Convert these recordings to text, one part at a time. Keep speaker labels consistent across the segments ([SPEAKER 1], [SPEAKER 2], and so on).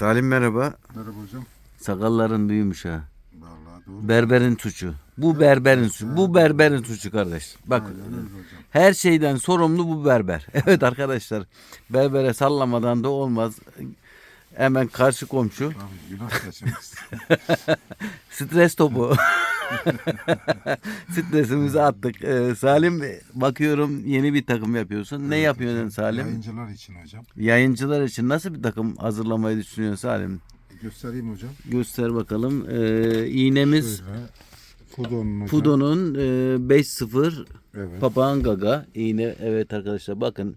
[SPEAKER 1] Salim merhaba.
[SPEAKER 2] Merhaba hocam.
[SPEAKER 1] Sakalların büyümüş ha.
[SPEAKER 2] Vallahi doğru.
[SPEAKER 1] Berberin suçu. Bu berberin suçu. Bu berberin suçu kardeş. Bak
[SPEAKER 2] Aynen
[SPEAKER 1] her şeyden sorumlu bu berber. Evet arkadaşlar. Berbere sallamadan da olmaz. Hemen karşı komşu.
[SPEAKER 2] Abi.
[SPEAKER 1] Stres topu. Stresimizi attık. Ee, Salim bakıyorum yeni bir takım yapıyorsun. Ne yapıyorsun Salim?
[SPEAKER 2] Yayıncılar için hocam.
[SPEAKER 1] Yayıncılar için nasıl bir takım hazırlamayı düşünüyorsun Salim?
[SPEAKER 2] Göstereyim hocam.
[SPEAKER 1] Göster bakalım. Ee, iğnemiz
[SPEAKER 2] Şöyle. Fudon'un hocam.
[SPEAKER 1] Pudo'nun e, 5-0
[SPEAKER 2] Evet.
[SPEAKER 1] papağan gaga iğne. Evet arkadaşlar bakın.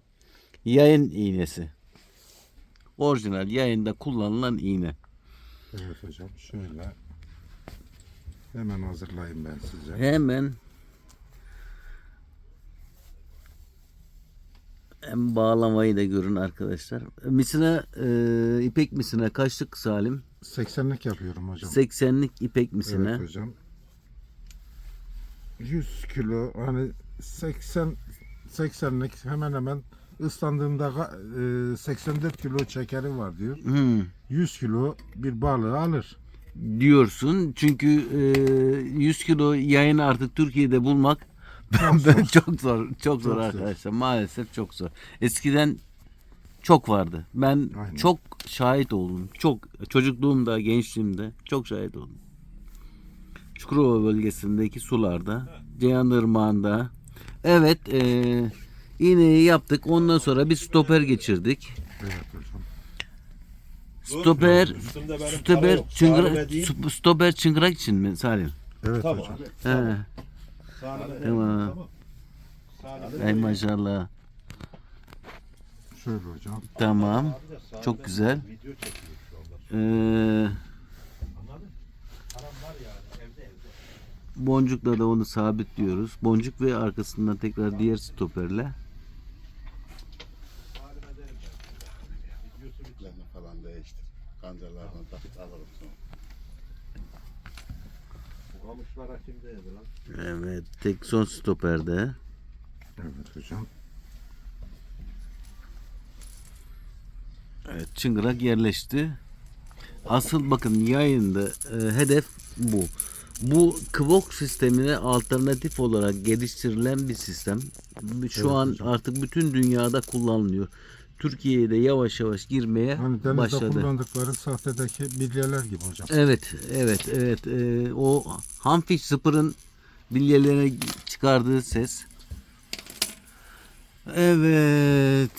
[SPEAKER 1] Yayın iğnesi. Orijinal yayında kullanılan iğne.
[SPEAKER 2] Evet hocam. Şöyle. Hemen hazırlayayım ben size.
[SPEAKER 1] Hemen hem bağlamayı da görün arkadaşlar. Misine e, ipek misine kaçlık Salim?
[SPEAKER 2] 80'lik yapıyorum hocam.
[SPEAKER 1] 80'lik ipek misine.
[SPEAKER 2] Evet hocam. 100 kilo hani 80 80'lik hemen hemen ıslandığında ga- e, 84 kilo çekeri var diyor.
[SPEAKER 1] Hmm.
[SPEAKER 2] 100 kilo bir balığı alır.
[SPEAKER 1] Diyorsun. Çünkü e, 100 kilo yayın artık Türkiye'de bulmak
[SPEAKER 2] Çok zor.
[SPEAKER 1] çok zor. Çok zor arkadaşlar. Maalesef çok zor. Eskiden çok vardı. Ben
[SPEAKER 2] Aynen.
[SPEAKER 1] çok şahit oldum. Çok çocukluğumda, gençliğimde çok şahit oldum. Çukurova bölgesindeki sularda, Ceyhan Irmağı'nda. Evet, e, iğneyi yaptık. Ondan sonra bir stoper geçirdik.
[SPEAKER 2] Evet.
[SPEAKER 1] Stoper,
[SPEAKER 3] Üstümde benim para
[SPEAKER 1] stoper,
[SPEAKER 3] yok. değil.
[SPEAKER 1] stoper çıngırak için mi Salim?
[SPEAKER 2] Evet
[SPEAKER 3] Tamam.
[SPEAKER 2] hocam.
[SPEAKER 1] He.
[SPEAKER 3] Salime.
[SPEAKER 1] Tamam. Ay maşallah.
[SPEAKER 2] Şöyle hocam.
[SPEAKER 1] Tamam. Çok güzel.
[SPEAKER 3] Video çekiyor şu anda.
[SPEAKER 1] Ee,
[SPEAKER 3] Anladın? Param var yani evde evde.
[SPEAKER 1] boncukla da onu sabitliyoruz. Boncuk ve arkasından tekrar diğer stoperle.
[SPEAKER 3] Salime derim ben.
[SPEAKER 4] Lerini falan değiştir. Kancalarını takıp alırım sonra.
[SPEAKER 3] Bu kamışlara kimdeydi lan?
[SPEAKER 1] Evet. Tek son stoperde.
[SPEAKER 2] Evet hocam.
[SPEAKER 1] Evet. Çıngırak yerleşti. Asıl bakın yayında e, hedef bu. Bu Kvok sistemine alternatif olarak geliştirilen bir sistem. Şu
[SPEAKER 2] Evet
[SPEAKER 1] an
[SPEAKER 2] hocam.
[SPEAKER 1] artık bütün dünyada kullanılıyor. Türkiye'ye de yavaş yavaş girmeye
[SPEAKER 2] Hani denizde
[SPEAKER 1] başladı.
[SPEAKER 2] kullandıkları sahtedeki bilyeler gibi hocam.
[SPEAKER 1] Evet, evet, evet. Ee, o Hamfish Zipper'ın bilyelerine çıkardığı ses. Evet.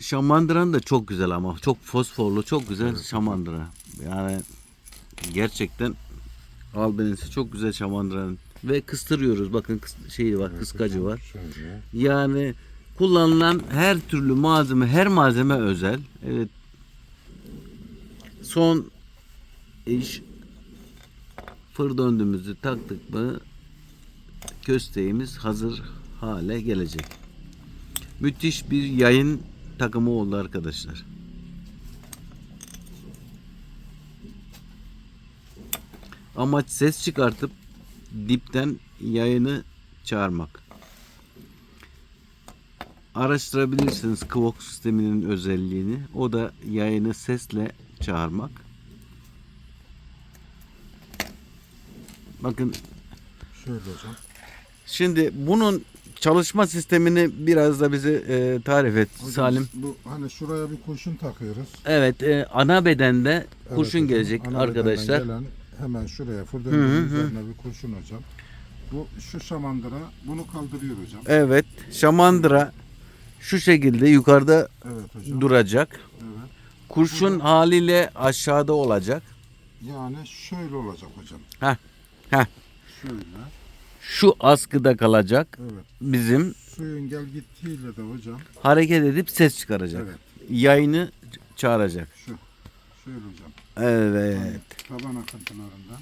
[SPEAKER 1] Şamandıran da çok güzel ama. Çok fosforlu, çok güzel şamandıra. Yani gerçekten albenisi çok güzel şamandıran. Ve kıstırıyoruz. Bakın kıs- şeyi var, kıskacı var. Yani kullanılan her türlü malzeme, her malzeme özel. Evet. Son iş fır döndüğümüzü taktık mı kösteğimiz hazır hale gelecek. Müthiş bir yayın takımı oldu arkadaşlar. Amaç ses çıkartıp dipten yayını çağırmak. Araştırabilirsiniz Kvok sisteminin özelliğini. O da yayını sesle çağırmak. Bakın
[SPEAKER 2] Şöyle hocam.
[SPEAKER 1] şimdi bunun çalışma sistemini biraz da bize e, tarif et
[SPEAKER 2] Hocam,
[SPEAKER 1] Salim.
[SPEAKER 2] Bu hani şuraya bir kurşun takıyoruz.
[SPEAKER 1] Evet e, ana bedende
[SPEAKER 2] Evet
[SPEAKER 1] kurşun
[SPEAKER 2] hocam,
[SPEAKER 1] gelecek
[SPEAKER 2] ana
[SPEAKER 1] arkadaşlar.
[SPEAKER 2] Gelen hemen şuraya
[SPEAKER 1] hı.
[SPEAKER 2] üzerine bir kurşun hocam. Bu şu şamandıra bunu kaldırıyor hocam.
[SPEAKER 1] Evet şamandıra şu şekilde yukarıda
[SPEAKER 2] Evet hocam.
[SPEAKER 1] duracak.
[SPEAKER 2] Evet.
[SPEAKER 1] Kurşun haliyle aşağıda olacak.
[SPEAKER 2] Yani şöyle olacak hocam.
[SPEAKER 1] Heh, heh.
[SPEAKER 2] Şöyle.
[SPEAKER 1] Şu askıda kalacak.
[SPEAKER 2] Evet.
[SPEAKER 1] Bizim
[SPEAKER 2] Suyun gel gittiğiyle de hocam.
[SPEAKER 1] hareket edip ses çıkaracak.
[SPEAKER 2] Evet.
[SPEAKER 1] Yayını çağıracak.
[SPEAKER 2] Şu. Şöyle hocam.
[SPEAKER 1] Evet.
[SPEAKER 2] Taban akıntılarında.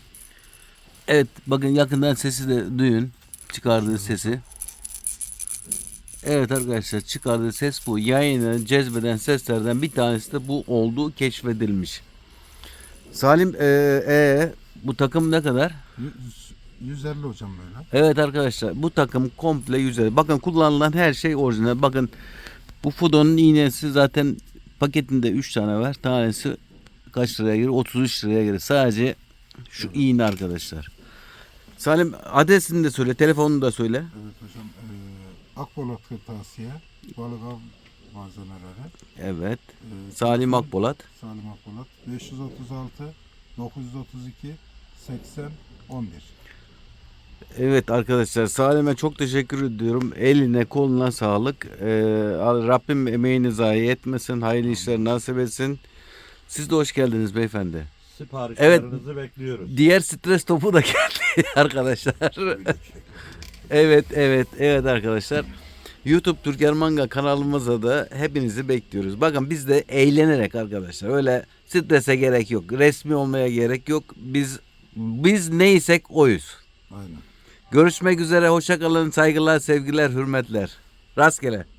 [SPEAKER 1] Evet bakın yakından sesi de duyun. Çıkardığı sesi. Evet arkadaşlar çıkardığı ses bu. Yayını cezbeden seslerden bir tanesi de bu olduğu keşfedilmiş. Salim e, e, bu takım ne kadar?
[SPEAKER 2] Yüz- 150 hocam böyle.
[SPEAKER 1] Evet arkadaşlar bu takım komple güzel. Bakın kullanılan her şey orijinal. Bakın bu Fudo'nun iğnesi zaten paketinde 3 tane var. Tanesi kaç liraya gelir? 33 liraya gelir. Sadece şu iğne arkadaşlar. Salim adresini de söyle, telefonunu da söyle.
[SPEAKER 2] Evet hocam. E, Akbolat Kırtasiye, balık av malzemeleri.
[SPEAKER 1] Evet.
[SPEAKER 2] E,
[SPEAKER 1] Salim Akbolat.
[SPEAKER 2] Salim Akbolat. 536 932 80 11.
[SPEAKER 1] Evet arkadaşlar Salim'e çok teşekkür ediyorum. Eline koluna sağlık. Ee, Rabbim emeğini zayi etmesin. Hayırlı işler nasip etsin. Siz de hoş geldiniz beyefendi.
[SPEAKER 3] Siparişlerinizi bekliyoruz.
[SPEAKER 1] Diğer stres topu da geldi arkadaşlar. Evet evet evet arkadaşlar. YouTube Türker Manga kanalımıza da hepinizi bekliyoruz. Bakın biz de eğlenerek arkadaşlar. Öyle strese gerek yok. Resmi olmaya gerek yok. Biz biz neysek oyuz.
[SPEAKER 2] Aynen.
[SPEAKER 1] Görüşmek üzere. Hoşça kalın. Saygılar, sevgiler, hürmetler. Rastgele.